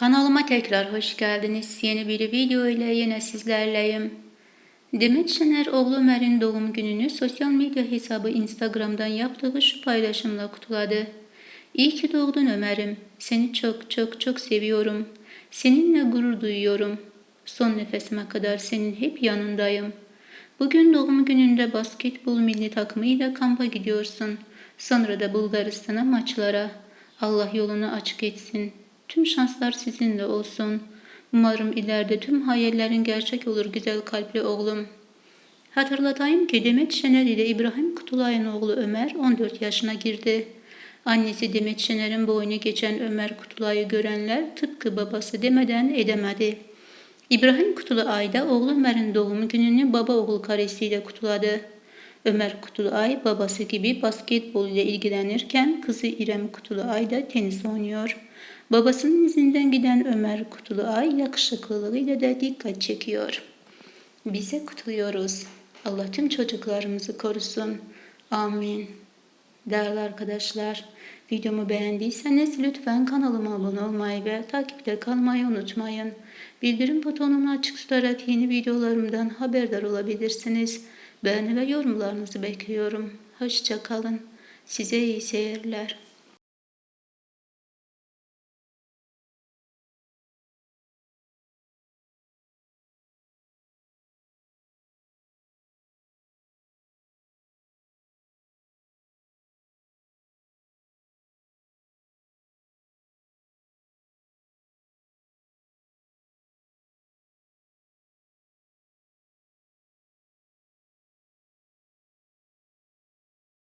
Kanalıma tekrar hoş geldiniz. Yeni bir video ile yine sizlerleyim. Demet Şener oğlu Ömer'in doğum gününü sosyal medya hesabı Instagram'dan yaptığı şu paylaşımla kutladı. İyi ki doğdun Ömer'im. Seni çok çok çok seviyorum. Seninle gurur duyuyorum. Son nefesime kadar senin hep yanındayım. Bugün doğum gününde basketbol milli takımıyla kampa gidiyorsun. Sonra da Bulgaristan'a maçlara. Allah yolunu açık etsin. Tüm şanslar sizinle olsun. Umarım ileride tüm hayallerin gerçek olur güzel kalpli oğlum. Hatırlatayım ki Demet Şener ile İbrahim Kutulay'ın oğlu Ömer 14 yaşına girdi. Annesi Demet Şener'in boynu geçen Ömer Kutulay'ı görenler tıpkı babası demeden edemedi. İbrahim Kutuluay da oğlu Ömer'in doğum gününü baba oğul karesiyle kutladı. Ömer Kutuluay babası gibi basketbol ile ilgilenirken kızı İrem Kutuluay da tenis oynuyor. Babasının izinden giden Ömer Kutuluay yakışıklılığıyla da dikkat çekiyor. Bize kutluyoruz. Allah tüm çocuklarımızı korusun. Amin. Değerli arkadaşlar, videomu beğendiyseniz lütfen kanalıma abone olmayı ve takipte kalmayı unutmayın. Bildirim butonunu açık tutarak yeni videolarımdan haberdar olabilirsiniz. Beğeni ve yorumlarınızı bekliyorum. Hoşça kalın. Size iyi seyirler.